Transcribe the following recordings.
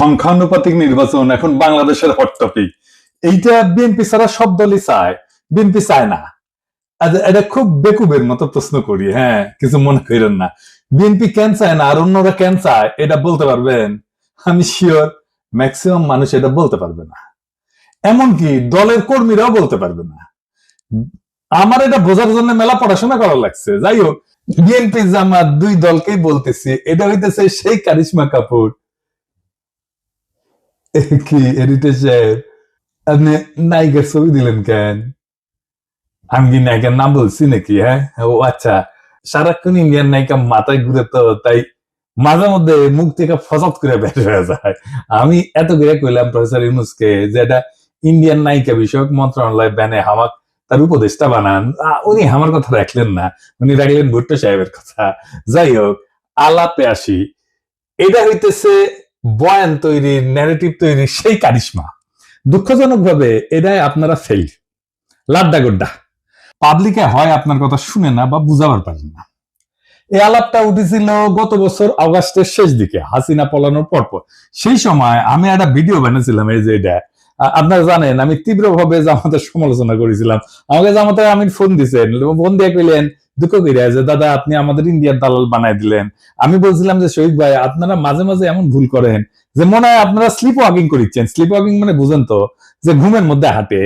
সংখ্যানুপাতিক নির্বাচন এখন বাংলাদেশের হট টপিক এইটা বিএনপি ছাড়া সব দলই চায়। বিএনপি চায় না। এটা খুব বেকুবের মতো প্রশ্ন করি হ্যাঁ কিছু মনে করেন না। বিএনপি কেন চায় না আর অন্যরা কেন চায়, এটা বলতে পারবেন? আমি শিওর ম্যাক্সিমাম মানুষ এটা বলতে পারবে না। এমনকি দলের কর্মীরাও বলতে পারবে না। আমার এটা বোঝার জন্য মেলা পড়াশোনা করা লাগছে। যাই হোক বিএনপি জামাত দুই দলকেই বলতেছি। এটা হইতেছে সেই কারিশমা কাপুর। কি এডিটর সাহেব? আপনি নায়িকার ছবি দিলেন কেন? আমি কি নায়িকার নাম বলছি নাকি হ্যাঁ? ও আচ্ছা সারাক্ষণ ইন্ডিয়ান নায়িকা মাথায় ঘুরে তো, তাই মাঝে মধ্যে মুখ থেকে ফসত করে বের হয়ে যায়। আমি এত করে কইলাম প্রফেসর ইউনুসকে যে এটা ইন্ডিয়ান নায়িকা বিষয়ক মন্ত্রণালয় ব্যানে হামাক তার উপদেষ্টা বানান। উনি আমার কথা রাখলেন না, উনি রাখলেন ভুট্টো সাহেবের কথা। যাই হোক, আলাপে আসি। এটা হইতেছে বয়ান তৈরি ন্যারেটিভ তৈরি, সেই কারিশমা। দুঃখজনক ভাবে এটাই আপনারা ফেল লাড্ডা গোড্ডা। পাবলিকে হয় আপনার কথা শুনে না বা বুঝাবার পারেন না। এই আলাপটা উঠেছিল গত বছর অগাস্টের শেষ দিকে, হাসিনা পলানোর পরপর। পর সেই সময় আমি একটা ভিডিও বানিয়েছিলাম, এই যে এটা আপনারা জানেন, আমি তীব্রভাবে জামাতের সমালোচনা করেছিলাম। আমাকে জামাতে আমি ফোন দিছেন ফোন দিয়ে কইলেন, দুঃখ কইরা যে দাদা, আপনি আমাদের ইন্ডিয়ার দালাল বানাই দিলেন। আমি বলছিলাম যে, শহীদ ভাই, আপনারা মাঝে মাঝে এমন ভুল করেন যে, মনে হয় আপনারা স্লিপ ওয়াকিং করিচ্ছেন। স্লিপ ওয়াকিং মানে বুঝেন তো, যে ঘুমের মধ্যে হাঁটে।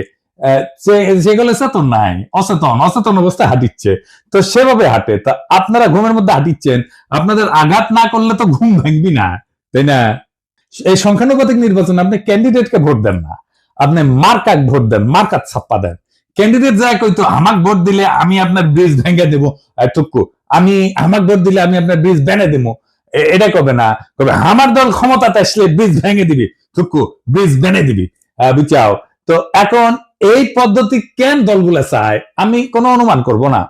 সেগুলো চেতন নাই, অচেতন অচেতন অবস্থায় হাঁটিচ্ছে। তো সেভাবে হাঁটে, তা আপনারা ঘুমের মধ্যে হাঁটিচ্ছেন, আপনাদের আঘাত না করলে তো ঘুম ভাঙবি না, তাই না? এই সংখ্যানুপাতিক নির্বাচন আপনি ক্যান্ডিডেটকে ভোট দেন না। আপনি মার্কাক ভোট দেন, মার্কাত ছাপ্পা দেন। ক্যান্ডিডেট যায় কইতো আমাক ভোট দিলে আমি আপনার ব্রিজ ভেঙে দেবো? টুকু আমি, আমাক ভোট দিলে আমি আপনার ব্রিজ বেনে দেবো। এটা কবে না? কবে? আমার দল ক্ষমতাতে আসলে ব্রিজ ভেঙে দিবি। টুকু ব্রিজ বেনে দিবি। বুঝাও তো এখন এই পদ্ধতি কেন দলগুলো চায়, আমি কোনো অনুমান করব না।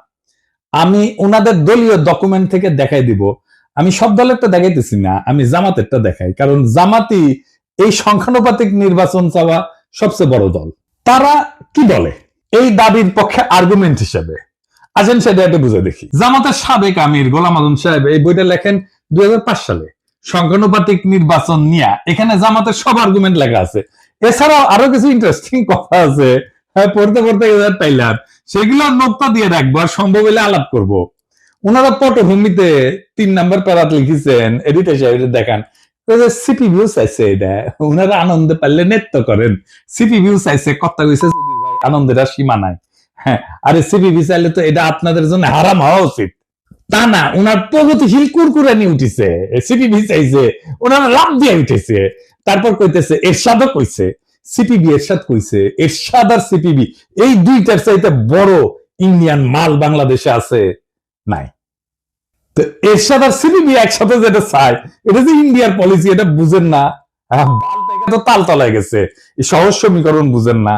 আমি ওনাদের দলীয় ডকুমেন্ট থেকে দেখাই দিব। আমি সব দলেরটা দেখাইতেছি না, আমি জামাতেরটা দেখাই। কারণ জামাতি এই সংখ্যানুপাতিক নির্বাচন চাওয়া সবচেয়ে বড় দল। তারা কি বলে এই দাবির পক্ষে আর্গুমেন্ট হিসেবে। আসেন সেটা একটু বুঝে দেখি। জামাতের সাবেক আমির গোলাম আজম সাহেব এই বইটা লেখেন দুই সালে। সংখ্যানুপাতিক নির্বাচন নিয়ে এখানে জামাতের সব আর্গুমেন্ট লেখা আছে। এছাড়াও আরও কিছু ইন্টারেস্টিং কথা আছে। হ্যাঁ পড়তে পড়তে পাইলাম। সেগুলো নোক্তা দিয়ে রাখব আর সম্ভব হলে আলাপ করব। ওনারা পটভূমিতে তিন নাম্বার প্যারাত লিখেছেন এডিটর সাহেব দেখান। সিপি ভিউ চাইছে এটা ওনারা আনন্দে পারলে নৃত্য করেন। সিপি কইছে আনন্দের আর সীমা নাই। হ্যাঁ আরে সিপি ভিউ তো এটা আপনাদের জন্য হারাম হওয়া উচিত। তা না ওনার প্রগতিশীল কুরকুরানি উঠিছে। সিপিবি চাইছে ওনারা লাভ দিয়ে উঠেছে। তারপর কইতেছে, এরশাদও কইছে সিপিবি এরশাদ কইছে, এরশাদ আর সিপিবি এই দুইটার চাইতে বড় ইন্ডিয়ান মাল বাংলাদেশে আছে, নাই। তো এরশাদ আর সিপিবি একসাথে যেটা চায়, এটা যে ইন্ডিয়ার পলিসি এটা বুঝেন না। থেকে তো তাল তলায় গেছে। সহজ সমীকরণ বুঝেন না।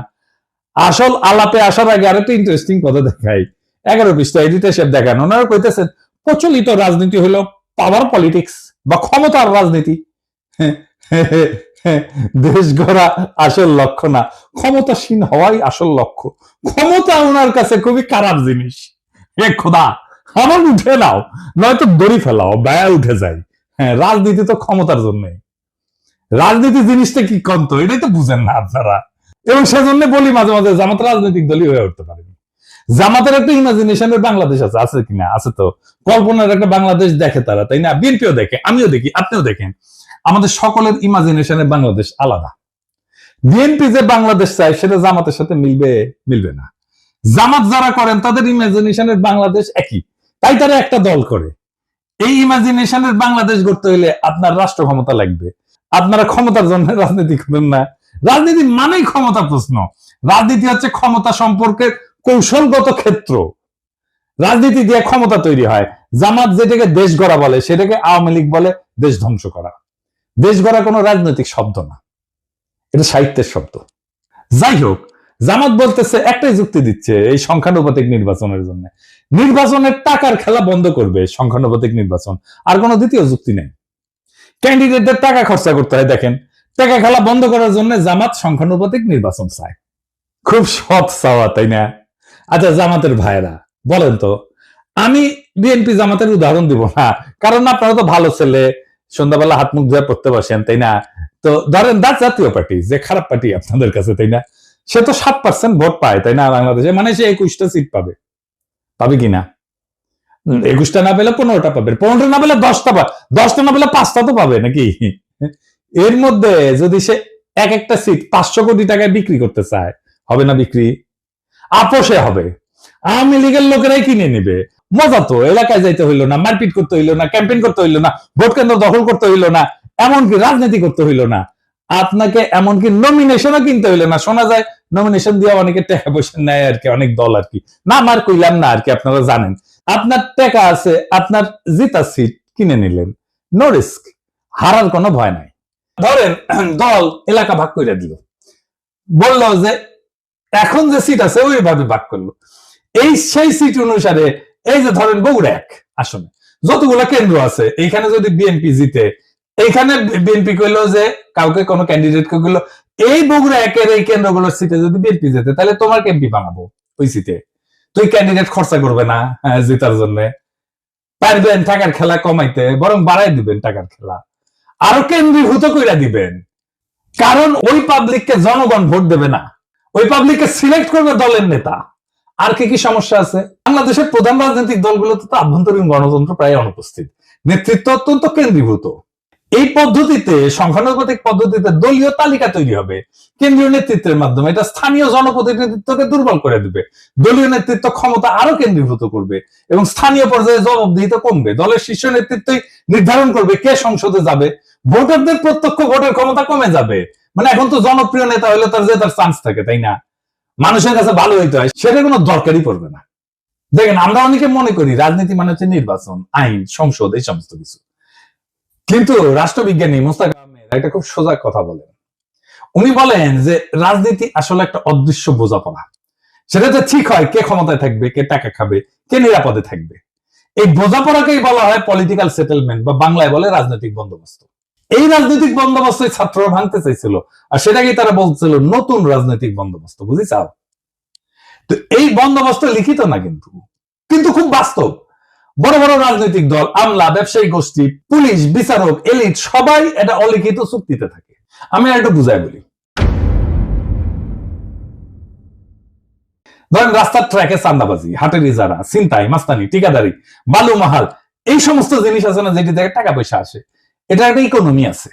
আসল আলাপে আসার আগে আরেকটা ইন্টারেস্টিং কথা দেখাই। এগারো পৃষ্ঠা এডিটর সাহেব দেখান। ওনারা কইতেছেন, প্রচলিত রাজনীতি হলো পাওয়ার পলিটিক্স বা ক্ষমতার রাজনীতি। দেশ গড়া আসল লক্ষ্য না। ক্ষমতাসীন হওয়াই আসল লক্ষ্য। ক্ষমতা ওনার কাছে খুবই খারাপ জিনিস। এ খোদা! আমার উঠে নাও, নয়তো দড়ি ফেলাও ব্যয় উঠে যায়। হ্যাঁ রাজনীতি তো ক্ষমতার জন্য। রাজনীতি জিনিসটা কি কন্ত এটাই তো বুঝেন না আপনারা। এবং সেজন্য বলি মাঝে মাঝে, জামাত রাজনৈতিক দলই হয়ে উঠতে পারেনি জামাতের একটা ইমাজিনেশনের বাংলাদেশ আছে আছে কিনা? আছে তো। কল্পনার একটা বাংলাদেশ দেখে তারা, তাই না? বিএনপিও দেখে, আমিও দেখি, আপনিও দেখেন। আমাদের সকলের ইমাজিনেশনের বাংলাদেশ আলাদা। বিএনপি যে বাংলাদেশ চায়, সেটা জামাতের সাথে মিলবে মিলবে না। জামাত যারা করেন, তাদের ইমাজিনেশনের বাংলাদেশ একই। তাই তারা একটা দল করে। এই ইমাজিনেশনের বাংলাদেশ গড়তে হইলে আপনার রাষ্ট্র ক্ষমতা লাগবে। আপনারা ক্ষমতার জন্য রাজনীতি করেন না। রাজনীতি মানেই ক্ষমতা প্রশ্ন। রাজনীতি হচ্ছে ক্ষমতা সম্পর্কের কৌশলগত ক্ষেত্র। রাজনীতি দিয়ে ক্ষমতা তৈরি হয়। জামাত যেটাকে দেশ গড়া বলে, সেটাকে আওয়ামী লীগ বলে দেশ ধ্বংস করা। দেশ গড়া কোনো রাজনৈতিক শব্দ না। এটা সাহিত্যের শব্দ। যাই হোক জামাত বলতেছে একটাই যুক্তি দিচ্ছে এই সংখ্যানুপাতিক নির্বাচনের জন্য। নির্বাচনের টাকার খেলা বন্ধ করবে সংখ্যানুপাতিক নির্বাচন, আর কোনো দ্বিতীয় যুক্তি নেই। ক্যান্ডিডেটদের টাকা খরচা করতে হয়, দেখেন। টাকা খেলা বন্ধ করার জন্য জামাত সংখ্যানুপাতিক নির্বাচন চায়। খুব সৎ চাওয়া তাই না? আচ্ছা জামাতের ভাইরা বলেন তো, আমি বিএনপি জামাতের উদাহরণ দিব না, কারণ আপনারা তো ভালো ছেলে, সন্ধ্যাবেলা হাত মুখ ধুয়ে পড়তে বসেন, তাই না? তো ধরেন দাঁত জাতীয় পার্টি, যে খারাপ পার্টি আপনাদের কাছে, তাই না? সে তো সাত পার্সেন্ট ভোট পায়, তাই না, বাংলাদেশে? মানে সে একুশটা সিট পাবে। পাবে কিনা একুশটা না পেলে পনেরোটা পাবে। পনেরোটা না পেলে দশটা পাবে দশটা না পেলে পাঁচটা তো পাবে নাকি? এর মধ্যে যদি সে এক একটা সিট পাঁচশো কোটি টাকায় বিক্রি করতে চায়, হবে না বিক্রি? আপোষে হবে। আওয়ামী লীগের লোকেরাই কিনে নেবে। মজা তো, এলাকায় যাইতে হইল না, মারপিট করতে হইল না ক্যাম্পেইন করতে হইল না, ভোট কেন্দ্র দখল করতে হইল না, এমনকি রাজনীতি করতে হইল না। আপনাকে এমনকি নমিনেশনও কিনতে হইল না, শোনা যায় নমিনেশন দিয়ে অনেকে টাকা পয়সা নেয় আর কি, অনেক দল আর কি। না আমার কইলাম না আর কি, আপনারা জানেন। আপনার টাকা আছে, আপনার জিতা সিট কিনে নিলেন। নো রিস্ক হারার কোনো ভয় নাই। ধরেন, দল এলাকা ভাগ করে দিল। বলল যে, এখন যে সিট আছে, ওইভাবে ভাগ করল। এই সেই সিট অনুসারে, এই যে ধরেন বগুড়া এক আসনে যতগুলো কেন্দ্র আছে, এইখানে যদি বিএনপি জিতে, এইখানে বিএনপি কইলো যে, কাউকে কোনো ক্যান্ডিডেট কে কইলো এই বগুড়া একের এই কেন্দ্রগুলোর সিটে যদি বিএনপি যেতে তাহলে তোমার এমপি বানাবো ওই সিটে তুই ক্যান্ডিডেট খরচা করবে না হ্যাঁ, জেতার জন্য। পারবেন টাকার খেলা কমাইতে বরং বাড়াই দিবেন টাকার খেলা। আরও কেন্দ্রীভূত কইরা দিবেন। কারণ ওই পাবলিককে জনগণ ভোট দেবে না। ওই পাবলিককে সিলেক্ট করবে দলের নেতা। আর কি কি সমস্যা আছে? বাংলাদেশের প্রধান রাজনৈতিক দলগুলোতে তো আভ্যন্তরীণ গণতন্ত্র প্রায় অনুপস্থিত। নেতৃত্ব অত্যন্ত কেন্দ্রীভূত। এই পদ্ধতিতে, সংখ্যানুপাতিক পদ্ধতিতে দলীয় তালিকা তৈরি হবে। কেন্দ্রীয় নেতৃত্বের মাধ্যমে এটা স্থানীয় জনপ্রতিনিধিত্বকে দুর্বল করে দিবে। দলীয় নেতৃত্ব ক্ষমতা আরও কেন্দ্রীভূত করবে এবং স্থানীয় পর্যায়ে জবাবদিহিতা কমবে। দলের শীর্ষ নেতৃত্বই নির্ধারণ করবে কে সংসদে যাবে। ভোটারদের প্রত্যক্ষ ভোটের ক্ষমতা কমে যাবে। মানে এখন তো জনপ্রিয় নেতা হলে তার যে তার চান্স থাকে, তাই না? মানুষের কাছে ভালো হইতে হয়, সেটা কোনো দরকারই পড়বে না। দেখেন, আমরা অনেকে মনে করি রাজনীতি মানে হচ্ছে নির্বাচন, আইন, সংসদ, এই সমস্ত কিছু। কিন্তু রাষ্ট্রবিজ্ঞানী মোস্তাক আহমেদ একটা খুব সোজা কথা বলেন। উনি বলেন যে রাজনীতি আসলে একটা অদৃশ্য বোঝাপড়া। সেটাতে ঠিক হয়, কে ক্ষমতায় থাকবে, কে টাকা খাবে, কে নিরাপদে থাকবে। এই বোঝাপড়াকেই বলা হয় পলিটিক্যাল সেটেলমেন্ট বা বাংলায় বলে রাজনৈতিক বন্দোবস্ত। এই রাজনৈতিক বন্দোবস্ত ছাত্ররা ভাঙতে চাইছিল, আর সেটাকেই তারা বলছিল নতুন রাজনৈতিক বন্দোবস্ত বুঝিছাও তো এই বন্দোবস্ত লিখিত না কিন্তু কিন্তু খুব বাস্তব। বড় বড় রাজনৈতিক দল, আমলা, ব্যবসায়ী গোষ্ঠী, পুলিশ, বিচারক, এলিট, সবাই এটা অলিখিত চুক্তিতে থাকে। আমি একটু বুঝাই বলি। ধরেন রাস্তার ট্র্যাকে চান্দাবাজি হাটের ইজারা চিন্তাই মাস্তানি, ঠিকাদারি, বালু মাহাল, এই সমস্ত জিনিস আছে না যেটি থেকে টাকা পয়সা আসে? এটা একটা ইকোনমি আছে।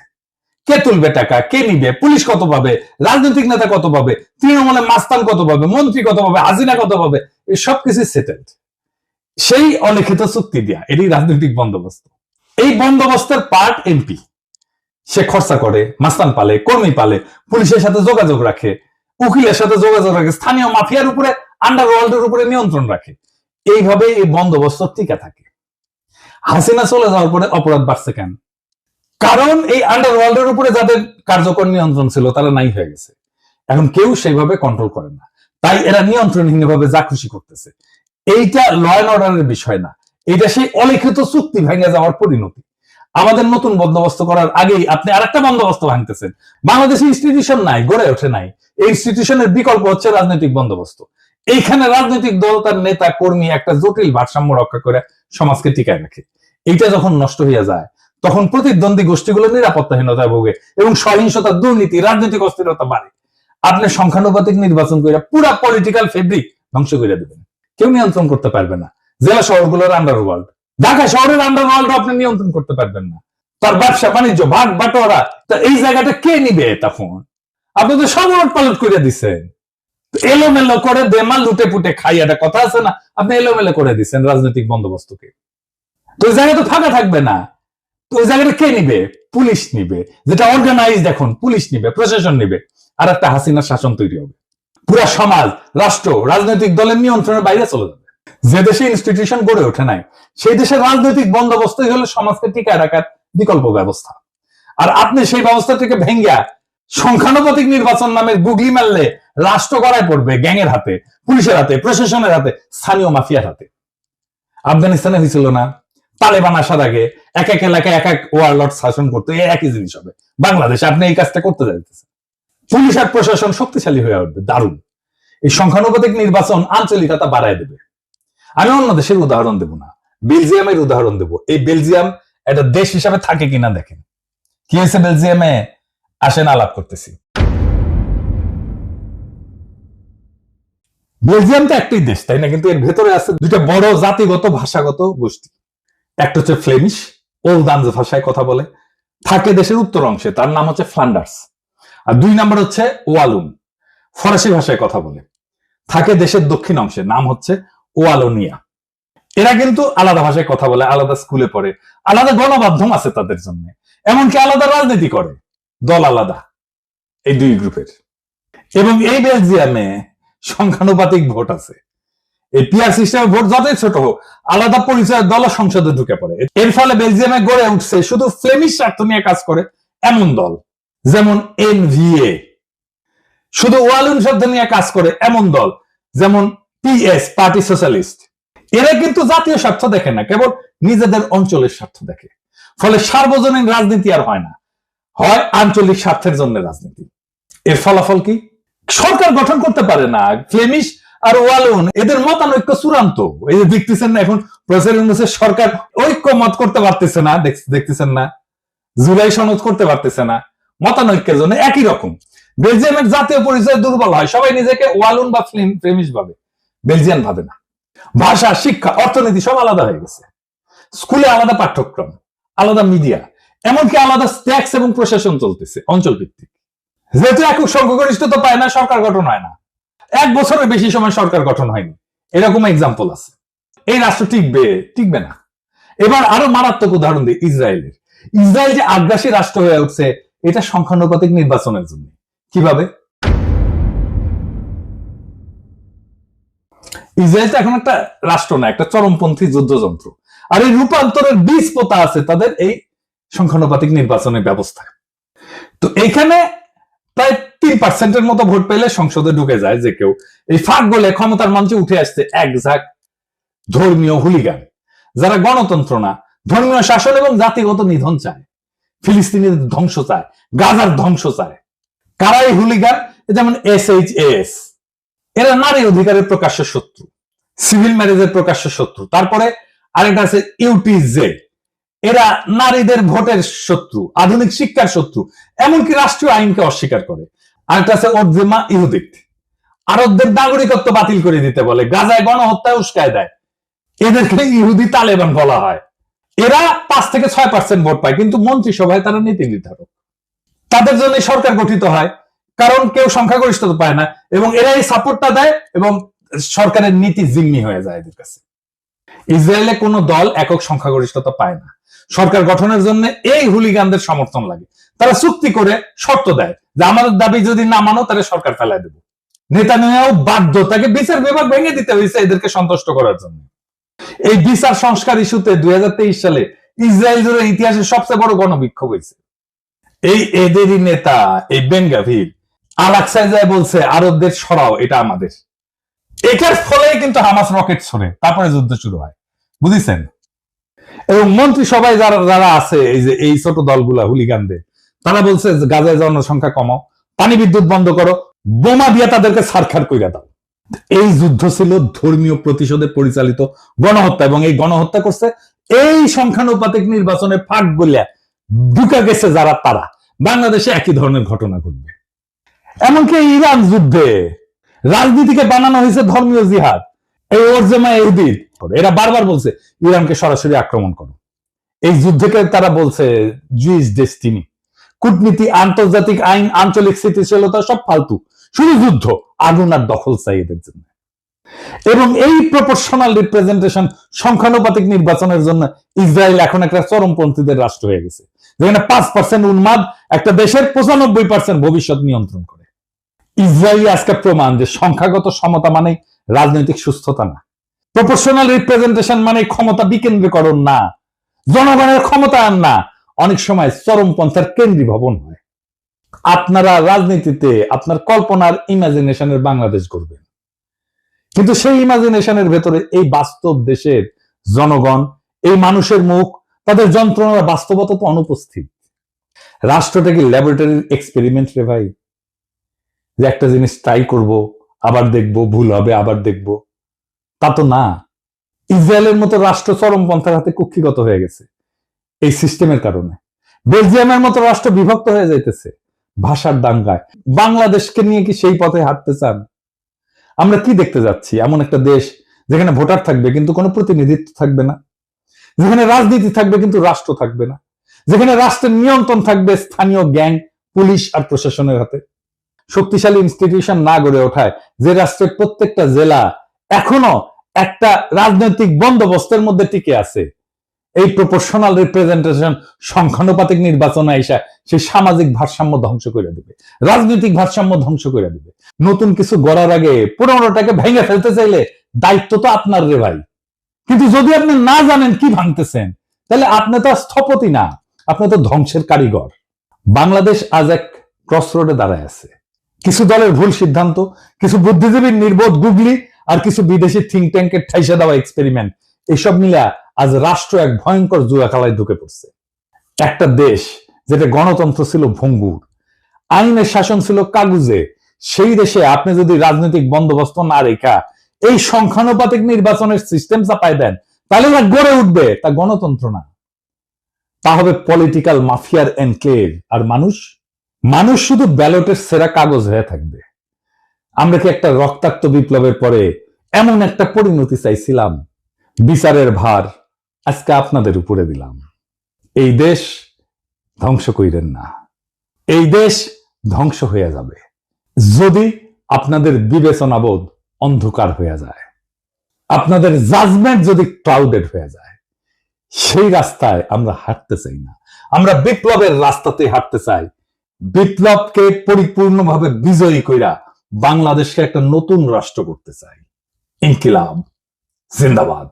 কে তুলবে টাকা, কে নিবে, পুলিশ কত পাবে, রাজনৈতিক নেতা কত পাবে তৃণমূলে মাস্তান কত পাবে, মন্ত্রী কত পাবে হাজিনা কত পাবে, এই সবকিছু সেটেলড সেই অলিখিত চুক্তি দেয়া, এটি রাজনৈতিক বন্দোবস্ত। এই বন্দোবস্তের পার্ট এমপি সে খরচা করে, মাস্তান পালে, কর্মী পালে, পুলিশের সাথে যোগাযোগ রাখে, উকিলের সাথে যোগাযোগ রাখে, স্থানীয় মাফিয়ার উপরে আন্ডারওয়ার্ল্ডের উপরে নিয়ন্ত্রণ রাখে। এইভাবে এই বন্দোবস্ত টিকা থাকে। হাসিনা চলে যাওয়ার পরে অপরাধ বাড়ছে কেন? কারণ এই আন্ডারওয়ার্ল্ডের উপরে যাদের কার্যকর নিয়ন্ত্রণ ছিল, তারা নাই হয়ে গেছে। এখন কেউ সেইভাবে কন্ট্রোল করে না। তাই এরা নিয়ন্ত্রণহীনভাবে যা খুশি করতেছে। এইটা ল অর্ডারের বিষয় না। এটা সেই অলিখিত চুক্তি ভেঙে যাওয়ার পরিণতি। আমাদের নতুন বন্দোবস্ত করার আগেই আপনি আরেকটা বন্দোবস্ত ভাঙতেছেন। বাংলাদেশে ইনস্টিটিউশন নাই, গড়ে ওঠে নাই। এই ইনস্টিটিউশনের বিকল্প হচ্ছে রাজনৈতিক বন্দোবস্ত। এইখানে রাজনৈতিক দল, তার নেতা, কর্মী একটা জটিল ভারসাম্য রক্ষা করে সমাজকে টিকায় রাখে। এইটা যখন নষ্ট হইয়া যায়, তখন প্রতিদ্বন্দ্বী গোষ্ঠীগুলো নিরাপত্তাহীনতায় ভোগে এবং সহিংসতা, দুর্নীতি, রাজনৈতিক অস্থিরতা বাড়ে। আপনি সংখ্যানুপাতিক নির্বাচন করে পুরা পলিটিক্যাল ফেব্রিক ধ্বংস করে দেবেন। কেউ নিয়ন্ত্রণ করতে পারবে না। জেলা শহরগুলোর আন্ডারওয়ার্ল্ড ঢাকা শহরের আন্ডারওয়ার্ল্ড আপনি নিয়ন্ত্রণ করতে পারবেন না। তার ব্যবসা, বাণিজ্য, ভাগ, বাটোয়ারা, তা এই জায়গাটা কে নিবে তখন? আপনি তো সব পালট করে দিচ্ছেন এলোমেলো করে বেমাল লুটে পুটে খাই, একটা কথা আছে না? আপনি এলোমেলো করে দিচ্ছেন রাজনৈতিক বন্দোবস্তকে। তো ওই জায়গা তো ফাঁকা থাকবে না। তো ওই জায়গাটা কে নিবে? পুলিশ নিবে। যেটা অর্গানাইজ এখন, পুলিশ নিবে, প্রশাসন নিবে। আর একটা হাসিনার শাসন তৈরি হবে। পুরা সমাজ, রাষ্ট্র, রাজনৈতিক দলের নিয়ন্ত্রণের বাইরে চলে যাবে। যে দেশে ইনস্টিটিউশন গড়ে ওঠে নাই, সেই দেশের রাজনৈতিক বন্দোবস্তই হলো সমাজকে টিকায় রাখার বিকল্প ব্যবস্থা। আর আপনি সেই ব্যবস্থাটিকে ভেঙ্গা সংখ্যানুপাতিক নির্বাচন নামে গুগলি মারলে রাষ্ট্র গড়ায় পড়বে গ্যাংয়ের হাতে, পুলিশের হাতে, প্রশাসনের হাতে, স্থানীয় মাফিয়ার হাতে। আফগানিস্তানে হয়েছিল না। তালেবান আসার আগে এক এক এলাকায় এক এক ওয়ার্ল্ড শাসন করতো এই একই জিনিস হবে। বাংলাদেশে আপনি এই কাজটা করতে যাইতেছেন। পুলিশ আর প্রশাসন শক্তিশালী হয়ে উঠবে। দারুণ। এই সংখ্যানুপাতিক নির্বাচন আঞ্চলিকতা বাড়ায় দেবে। আমি অন্য দেশের উদাহরণ দেব না। বেলজিয়ামের উদাহরণ দেব। এই বেলজিয়াম একটা দেশ হিসাবে থাকে কিনা দেখেন। কি হয়েছে বেলজিয়ামে? আসেন আলাপ করতেছি। বেলজিয়াম তো একটাই দেশ, তাই না? কিন্তু এর ভেতরে আছে দুইটা বড় জাতিগত, ভাষাগত গোষ্ঠী। একটা হচ্ছে ফ্লেমিশ ওলদান্স ভাষায় কথা বলে। থাকে দেশের উত্তর অংশে, তার নাম হচ্ছে ফ্লান্ডার্স। আর দুই নম্বর হচ্ছে ওয়ালুন ফরাসি ভাষায় কথা বলে। থাকে দেশের দক্ষিণ অংশে, নাম হচ্ছে ওয়ালোনিয়া। এরা কিন্তু আলাদা ভাষায় কথা বলে, আলাদা স্কুলে পড়ে, আলাদা গণমাধ্যম আছে তাদের জন্য। এমনকি আলাদা রাজনীতি করে, দল আলাদা, এই দুই গ্রুপের। এবং এই বেলজিয়ামে সংখ্যানুপাতিক ভোট আছে। এই পিয়ার সিস্টেমে ভোট যতই ছোট হোক, আলাদা পরিচয় দল সংসদে ঢুকে পড়ে। এর ফলে বেলজিয়ামে গড়ে উঠছে শুধু ফ্লেমিশ স্বার্থ নিয়ে কাজ করে এমন দল। যেমন এনভিএ শুধু ওয়ালুন শব্দ নিয়ে কাজ করে এমন দল, যেমন পিএস পার্টি সোশ্যালিস্ট এরা কিন্তু জাতীয় স্বার্থ দেখে না, কেবল নিজেদের অঞ্চলের স্বার্থ দেখে। ফলে সার্বজনীন রাজনীতি আর হয় না, হয় আঞ্চলিক স্বার্থের জন্য রাজনীতি। এর ফলাফল কি? সরকার গঠন করতে পারে না ফ্লেমিশ আর ওয়ালুন, এদের মতানৈক্য চূড়ান্ত। এই যে দেখতেছেন না এখন ইউনুসের সরকার ঐক্য মত করতে পারতেছে না, দেখতেছেন না, জুলাই সনদ করতে পারতেছে না। মতানৈক্যের জন্য একই রকম। বেলজিয়ামের জাতীয় পরিচয় দুর্বল হয়, সবাই নিজেকে ওয়ালুন বা ফ্লেম- ভাবে। বেলজিয়ান ভাবে না। ভাষা, শিক্ষা, অর্থনীতি সব আলাদা হয়ে গেছে। স্কুলে আলাদা পাঠ্যক্রম, আলাদা মিডিয়া, এমনকি আলাদা ট্যাক্স এবং প্রশাসন চলতেছে, অঞ্চল ভিত্তিক। যেহেতু একক সংখ্যাগরিষ্ঠতা পায় না, সরকার গঠন হয় না। এক বছরের বেশি সময় সরকার গঠন হয়নি। এরকম এক্সাম্পল আছে। এই রাষ্ট্র টিকবে টিকবে না। এবার আরও মারাত্মক উদাহরণ দিই, ইসরায়েলের। ইসরায়েল যে আগ্রাসী রাষ্ট্র হয়ে উঠছে এটা সংখ্যানুপাতিক নির্বাচনের জন্য। কীভাবে? ইসরায়েল তো এখন একটা রাষ্ট্র না, একটা চরমপন্থী যুদ্ধযন্ত্র। আর এই রূপান্তরের বীজ পোতা আছে তাদের এই সংখ্যানুপাতিক নির্বাচনের ব্যবস্থা। তো এখানে প্রায় তিন পার্সেন্টের মতো ভোট পেলে সংসদে ঢুকে যায় যে কেউ। এই ফাঁক বলে ক্ষমতার মঞ্চে উঠে আসছে এক ঝাঁক ধর্মীয় হুলিগান, যারা গণতন্ত্র না, ধর্মীয় শাসন এবং জাতিগত নিধন চায়। ফিলিস্তিনের ধ্বংস চায়, গাজার ধ্বংস চায়। কারা এই হুলিগান যেমন এস এইচ এস এরা নারী অধিকারের প্রকাশ্য শত্রু, সিভিল ম্যারেজের প্রকাশ্য শত্রু। তারপরে আরেকটা আছে ইউটিজে এরা নারীদের ভোটের শত্রু, আধুনিক শিক্ষার শত্রু, এমনকি রাষ্ট্রীয় আইনকে অস্বীকার করে। আরেকটা আছে অর্জেমা ইহুদিক। আরবদের নাগরিকত্ব বাতিল করে দিতে বলে, গাজায় গণহত্যায় উস্কায় দেয়। এদেরকে ইহুদি তালেবান বলা হয়। এরা পাঁচ থেকে ছয় পার্সেন্ট ভোট পায়, কিন্তু মন্ত্রিসভায় তারা নীতি নির্ধারক। তাদের জন্য সরকার গঠিত হয়, কারণ কেউ সংখ্যাগরিষ্ঠতা পায় না, এবং এরা এই সাপোর্টটা দেয়, এবং সরকারের নীতি জিম্মি হয়ে যায় এদের কাছে। ইসরায়েলে কোনো দল একক সংখ্যাগরিষ্ঠতা পায় না। সরকার গঠনের জন্য এই হুলিগানদের সমর্থন লাগে। তারা চুক্তি করে শর্ত দেয় যে আমাদের দাবি যদি না মানো, তাহলে সরকার ফেলায় দেবো। নেতা নেওয়াও বাধ্য তাকে বিচার বিভাগ ভেঙে দিতে হয়েছে এদেরকে সন্তুষ্ট করার জন্য। এই বিচার সংস্কার ইস্যুতে দুই হাজার তেইশ সালে ইসরায়েল জুড়ে ইতিহাসের সবচেয়ে বড় গণবিক্ষোভ হয়েছে। এই এদেরই নেতা, এই বেঙ্গাভির আলাকসায় যায় বলছে, আরবদের সরাও, এটা আমাদের। এটার ফলে কিন্তু হামাস রকেট ছড়ে, তারপরে যুদ্ধ শুরু হয়। বুঝেছেন? এবং মন্ত্রিসভায় যারা যারা আছে, এই যে এই ছোট দলগুলা, হুলিগানদের, তারা বলছে গাজায় জনসংখ্যা কমাও, পানি বিদ্যুৎ বন্ধ করো, বোমা দিয়ে তাদেরকে সারখার কইরা দাও। এই যুদ্ধ ছিল ধর্মীয় প্রতিশোধে পরিচালিত গণহত্যা এবং এই গণহত্যা করছে এই সংখ্যানুপাতিক নির্বাচনে ফাঁক গলিয়া ঢুকে গেছে যারা তারা। বাংলাদেশে একই ধরনের ঘটনা ঘটবে। এমনকি ইরান যুদ্ধে রাজনীতিকে বানানো হয়েছে ধর্মীয় জিহাদ। এই ওরজেমা ইহুদির এরা বারবার বলছে, ইরানকে সরাসরি আক্রমণ করো। এই যুদ্ধকে তারা বলছে জুইস ডেস্টিনি কূটনীতি, আন্তর্জাতিক আইন, আঞ্চলিক স্থিতিশীলতা সব ফালতু। শুধু যুদ্ধ, আগুন আর দখল চাই এদের জন্য। এবং এই প্রপোর্শনাল রিপ্রেজেন্টেশন সংখ্যানুপাতিক নির্বাচনের জন্য ইসরায়েল এখন একটা চরমপন্থীদের রাষ্ট্র হয়ে গেছে, যেখানে পাঁচ পার্সেন্ট উন্মাদ, একটা দেশের পঁচানব্বই পার্সেন্ট ভবিষ্যৎ নিয়ন্ত্রণ করে। ইসরায়েলি আজকে প্রমাণ যে সংখ্যাগত সমতা মানে রাজনৈতিক সুস্থতা না। প্রপোর্শনাল রিপ্রেজেন্টেশন মানে ক্ষমতা বিকেন্দ্রীকরণ না, জনগণের ক্ষমতায়ন না। অনেক সময় চরমপন্থার কেন্দ্রীভবন হয়। আপনারা রাজনীতিতে আপনার কল্পনার ইমাজিনেশনের বাংলাদেশ করবেন কিন্তু সেই ইমাজিনেশনের ভেতরে এই বাস্তব দেশের জনগণ, এই মানুষের মুখ, তাদের যন্ত্রণার বাস্তবতা তো অনুপস্থিত। রাষ্ট্রটা কি ল্যাবরেটরির এক্সপেরিমেন্ট রে ভাই, যে একটা জিনিস ট্রাই করব, আবার দেখব, ভুল হবে, আবার দেখব, তা তো না। ইসরায়েলের মতো রাষ্ট্র চরমপন্থার হাতে কুক্ষিগত হয়ে গেছে, এই সিস্টেমের কারণে। বেলজিয়ামের মতো রাষ্ট্র বিভক্ত হয়ে যাইতেছে। ভাষার দাঙ্গায়। বাংলাদেশকে নিয়ে কি সেই পথে হাঁটতে চান? আমরা কি দেখতে যাচ্ছি? এমন একটা দেশ যেখানে ভোটার থাকবে কিন্তু কোনো প্রতিনিধিত্ব থাকবে না। যেখানে রাজনীতি থাকবে কিন্তু রাষ্ট্র থাকবে না। যেখানে রাষ্ট্রের নিয়ন্ত্রণ থাকবে স্থানীয় গ্যাং, পুলিশ আর প্রশাসনের হাতে। শক্তিশালী ইনস্টিটিউশন না গড়ে ওঠায় যে রাষ্ট্রের প্রত্যেকটা জেলা এখনও একটা রাজনৈতিক বন্দোবস্তের মধ্যে টিকে আছে। এই প্রপোর্শনাল রিপ্রেজেন্টেশন সংখ্যানুপাতিক নির্বাচনে আইসা সেই সামাজিক ভারসাম্য ধ্বংস করে দেবে, রাজনৈতিক ভারসাম্য ধ্বংস করে দেবে। নতুন কিছু গড়ার আগে পুরোনোটাকে ভেঙে ফেলতে চাইলে দায়িত্ব তো আপনার রে ভাই। কিন্তু যদি আপনি না জানেন কি ভাঙতেছেন, তাহলে আপনি তো স্থপতি না, আপনি তো ধ্বংসের কারিগর। বাংলাদেশ আজ এক ক্রসরোডে দাঁড়ায় আছে। কিছু দলের ভুল সিদ্ধান্ত, কিছু বুদ্ধিজীবীর নির্বোধ গুগলি আর কিছু বিদেশি থিঙ্ক ট্যাঙ্কের ঠাইসা দেওয়া এক্সপেরিমেন্ট এসব মিলে আজ রাষ্ট্র এক ভয়ঙ্কর জুয়া খেলায় ঢুকে পড়ছে। একটা দেশ যেটা গণতন্ত্র ছিল ভঙ্গুর, আইনের শাসন ছিল কাগুজে, সেই দেশে আপনি যদি রাজনৈতিক বন্দোবস্ত না রেখা এই সংখ্যানুপাতিক নির্বাচনের সিস্টেম চাপায় দেন, তাহলে না গড়ে উঠবে, তা গণতন্ত্র না। তা হবে পলিটিক্যাল মাফিয়ার এনক্লেভ আর মানুষ মানুষ শুধু ব্যালটের সেরা কাগজ হয়ে থাকবে। আমরা কি একটা রক্তাক্ত বিপ্লবের পরে এমন একটা পরিণতি চাইছিলাম? বিচারের ভার আজকে আপনাদের উপরে দিলাম। এই দেশ ধ্বংস কইরেন না। এই দেশ ধ্বংস হয়ে যাবে। যদি আপনাদের বিবেচনাবোধ অন্ধকার হয়ে যায়, আপনাদের জাজমেন্ট যদি ক্লাউডেড হয়ে যায়, সেই রাস্তায় আমরা হাঁটতে চাই না। আমরা বিপ্লবের রাস্তাতে হাঁটতে চাই। বিপ্লবকে পরিপূর্ণভাবে বিজয়ী কইরা বাংলাদেশকে একটা নতুন রাষ্ট্র করতে চাই। ইনকিলাব, জিন্দাবাদ।